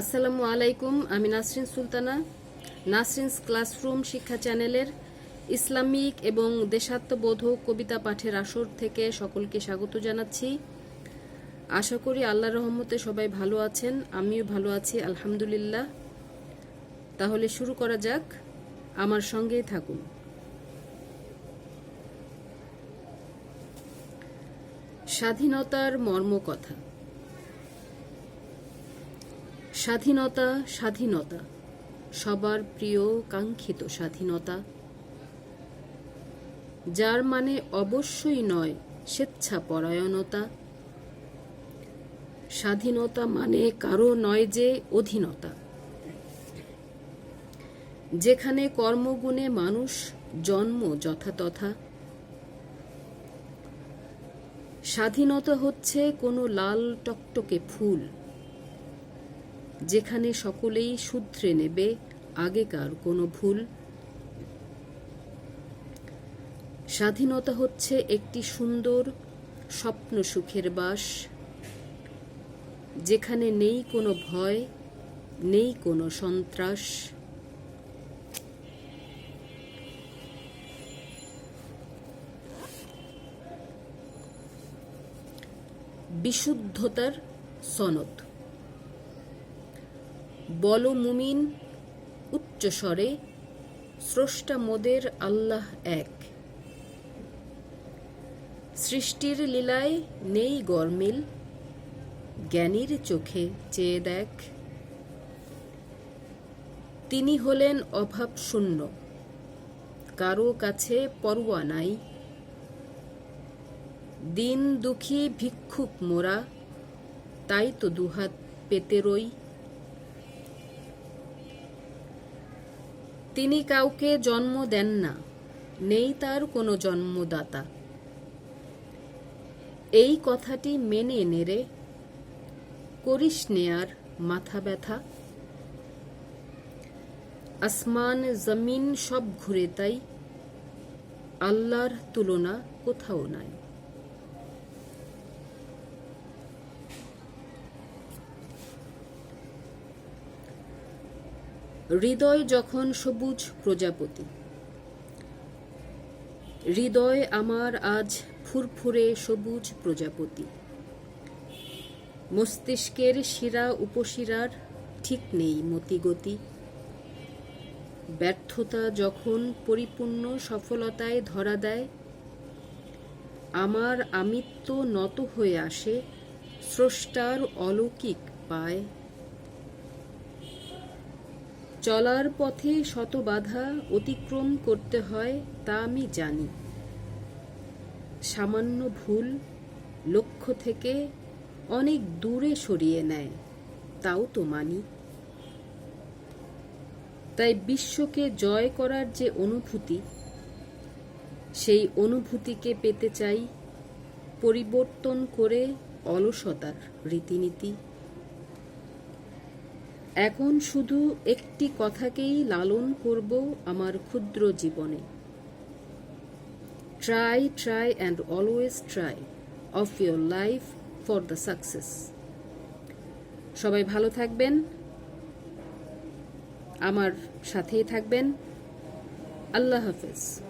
আসসালামু আলাইকুম, আমি নাসরিন সুলতানা। নাসরিনস ক্লাসরুম শিক্ষা চ্যানেলের ইসলামিক এবং দেশাত্মবোধক কবিতা পাঠের আসর থেকে সকলকে স্বাগত জানাচ্ছি। আশা করি আল্লাহ রহমতে সবাই ভালো আছেন, আমিও ভালো আছি, আলহামদুলিল্লাহ। তাহলে শুরু করা যাক, আমার সঙ্গেই থাকুন। স্বাধীনতার মর্মকথা। স্বাধীনতা স্বাধীনতা। সবার প্রিয় কাঙ্ক্ষিত স্বাধীনতা। যার মানে অবশ্যই নয় স্বেচ্ছাপরায়ণতা। স্বাধীনতা মানে কারও নয় যে অধীনতা। যেখানে কর্মগুণে মানুষ জন্ম যথাতথা। স্বাধীনতা হচ্ছে কোনো লাল টকটকে ফুল। যেখানে সকলেই শুধরে নেবে আগেকার কোনো ভুল। স্বাধীনতা হচ্ছে একটি সুন্দর স্বপ্ন সুখের বাস, যেখানে নেই কোনো ভয়, নেই কোনো সন্ত্রাস। বিশুদ্ধতার সনদ। বল মুমিন উচ্চস্বরে, স্রষ্টা মোদের আল্লাহ এক। সৃষ্টির লীলায় নেই গরমিল, জ্ঞানীর চোখে চেয়ে দেখ। তিনি হলেন অভাব শূন্য, কারও কাছে পরোয়া নাই। দিন দুঃখী ভিক্ষুক মোরা, তাই তো দুহাত পেতে রই। তিনি কাউকে জন্ম দেন না, নেই তার কোনো জন্মদাতা। এই কথাটি মেনে নেড়ে করিস নেয়ার মাথা ব্যথা। আসমান, জমিন সব ঘুরে তাই, আল্লাহর তুলনা কোথাও নাই। হৃদয় যখন সবুজ প্রজাপতি। হৃদয় আমার আজ ফুরফুরে সবুজ প্রজাপতি। মস্তিষ্কের শিরা উপশিরার ঠিক নেই মতিগতি। ব্যর্থতা যখন পরিপূর্ণ সফলতায় ধরা দেয়, আমার আমিত্ব নত হয়ে আসে, স্রষ্টার অলৌকিক পায়। চলার পথে শত বাধা অতিক্রম করতে হয় তা আমি জানি। সামান্য ভুল লক্ষ্য থেকে অনেক দূরে সরিয়ে নেয়, তাও তো মানি। তাই বিশ্বকে জয় করার যে অনুভূতি, সেই অনুভূতিকে পেতে চাই পরিবর্তন করে অলসতার রীতিনীতি। এখন শুধু একটি কথাকেই লালন করব আমার ক্ষুদ্র জীবনে। Try try and always try of your life for the success সবাই ভালো থাকবেন, আমার সাথেই থাকবেন। আল্লাহ হাফেজ।